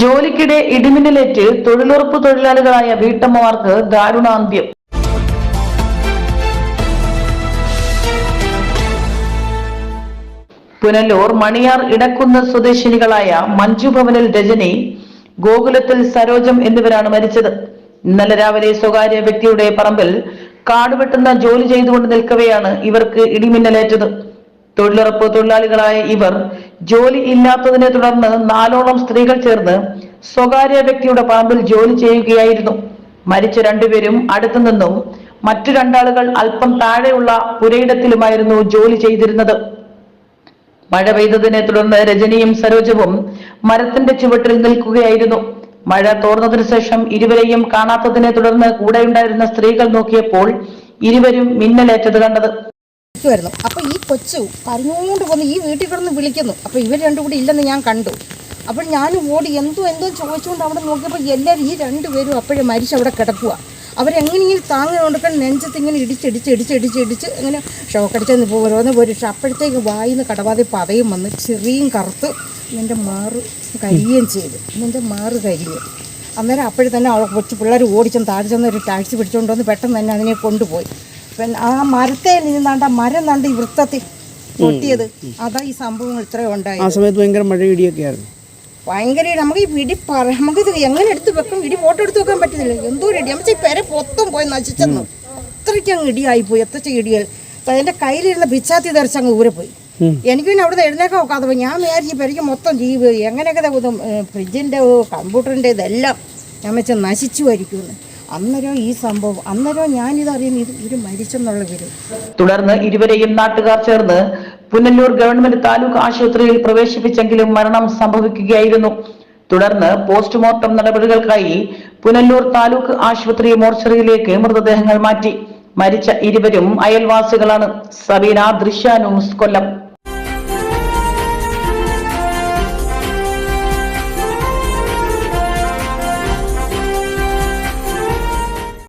ജോലിക്കിടെ ഇടിമിന്നലേറ്റ് തൊഴിലുറപ്പ് തൊഴിലാളികളായ വീട്ടമ്മമാർക്ക് ദാരുണാന്ത്യം. പുനലൂർ മണിയാർ ഇടക്കുന്ന് സ്വദേശിനികളായ മഞ്ജു ഭവനിൽ രജനി ഗോകുലത്തിൽ സരോജം എന്നിവരാണ് മരിച്ചത്. ഇന്നലെ രാവിലെ സ്വകാര്യ വ്യക്തിയുടെ പറമ്പിൽ കാടുവെട്ടുന്ന ജോലി ചെയ്തുകൊണ്ട് നിൽക്കവെയാണ് ഇവർക്ക് ഇടിമിന്നലേറ്റത്. തൊഴിലുറപ്പ് തൊഴിലാളികളായ ഇവർ ജോലി ഇല്ലാത്തതിനെ തുടർന്ന് നാലോളം സ്ത്രീകൾ ചേർന്ന് സ്വകാര്യ വ്യക്തിയുടെ പാമ്പിൽ ജോലി ചെയ്യുകയായിരുന്നു. മരിച്ച രണ്ടുപേരും അടുത്തു നിന്നും മറ്റു രണ്ടാളുകൾ അല്പം താഴെയുള്ള പുരയിടത്തിലുമായിരുന്നു ജോലി ചെയ്തിരുന്നത്. മഴ പെയ്തതിനെ തുടർന്ന് രജനിയും സരോജവും മരത്തിന്റെ ചുവട്ടിൽ നിൽക്കുകയായിരുന്നു. മഴ തോർന്നതിനു ശേഷം ഇരുവരെയും കാണാത്തതിനെ തുടർന്ന് കൂടെയുണ്ടായിരുന്ന സ്ത്രീകൾ നോക്കിയപ്പോൾ ഇരുവരും മിന്നലേറ്റത് കണ്ടത്. വരുന്നു അപ്പോൾ ഈ കൊച്ചു കരഞ്ഞുകൊണ്ട് വന്ന് ഈ വീട്ടിൽ കിടന്ന് വിളിക്കുന്നു. അപ്പോൾ ഇവർ രണ്ടും കൂടി ഇല്ലെന്ന് ഞാൻ കണ്ടു. അപ്പോൾ ഞാനും ഓടി എന്തോ എന്തോ ചോദിച്ചുകൊണ്ട് അവിടെ നോക്കിയപ്പോൾ എല്ലാവരും ഈ രണ്ടുപേരും അപ്പോഴും മരിച്ച് അവിടെ കിടക്കുക അവരെങ്ങനെയും താങ്ങി കൊടുക്കാൻ നെഞ്ചത്ത് ഇങ്ങനെ ഇടിച്ചിടിച്ച് ഇടിച്ചിടിച്ച് ഇടിച്ച് ഇങ്ങനെ ഷോക്കടിച്ചെന്ന് ഓരോന്ന് പോരും പക്ഷെ അപ്പോഴത്തേക്ക് വായിന്ന് കടവാതെ പതയും വന്ന് ചെറിയും കറുത്ത് നിന്റെ മാറ് കരിയുകയും ചെയ്തു. നിന്റെ മാറ് കരിഞ്ഞു അന്നേരം അപ്പോഴത്തന്നെ തന്നെ അവൾ കൊച്ചു പിള്ളേർ ഓടിച്ചെന്ന് താഴെ ചെന്ന് ഒരു ടാക്സി പിടിച്ചുകൊണ്ട് വന്ന് പെട്ടെന്ന് തന്നെ അതിനെ കൊണ്ടുപോയി. പിന്നെ ആ മരത്തെ നിന്നാണ്ട് മരം നണ്ട് ഈ വൃത്തത്തിൽ പൊട്ടിയത്. അതാ ഈ സംഭവങ്ങൾ ഇത്രയും ആ സമയത്ത് ഭയങ്കര മഴ ഇടിയൊക്കെ ആയിരുന്നു. ഭയങ്കര ഇടി. നമുക്ക് ഈ ഇടി പറ ഇത് എങ്ങനെ എടുത്ത് വെക്കും? ഇടി ഫോട്ടോ എടുത്ത് വെക്കാൻ പറ്റുന്നില്ല. എന്തോ ഇടി. നമ്മൾ ഈ പെര പൊത്തും പോയി നശിച്ചെന്നു. അത്രയ്ക്ക് അങ്ങ് ഇടിയായിപ്പോയി എത്ര ഇടികൾ എന്റെ കയ്യിലിരുന്ന പിച്ചാത്തി തെറിച്ച് അങ്ങ് ഊരെ പോയി. എനിക്ക് പിന്നെ അവിടുന്ന് എഴുന്നേക്കാൻ നോക്കാതെ പോയി. ഞാൻ വിചാരിച്ചു പെരയ്ക്ക് മൊത്തം ജീവ്. എങ്ങനെയൊക്കെ ഫ്രിഡ്ജിന്റെ കമ്പ്യൂട്ടറിന്റെ ഇതെല്ലാം ഞാൻ വെച്ചാൽ നശിച്ചു വരിക്കുമെന്ന് അന്നേരം ഈ സംഭവം അന്നേരം ഞാൻ ഇത് ഇവർ മരിച്ചെന്നുള്ള വിവരം. തുടർന്ന് ഇരുവരെയും നാട്ടുകാർ ചേർന്ന് പുനല്ലൂർ ഗവൺമെന്റ് താലൂക്ക് ആശുപത്രിയിൽ പ്രവേശിപ്പിച്ചെങ്കിലും മരണം സംഭവിക്കുകയായിരുന്നു. തുടർന്ന് പോസ്റ്റ്മോർട്ടം നടപടികൾക്കായി പുനല്ലൂർ താലൂക്ക് ആശുപത്രി മോർച്ചറിയിലേക്ക് മൃതദേഹങ്ങൾ മാറ്റി. മരിച്ച ഇരുവരും അയൽവാസികളാണ്. സബീന ദൃശ്യാനും കൊല്ലം.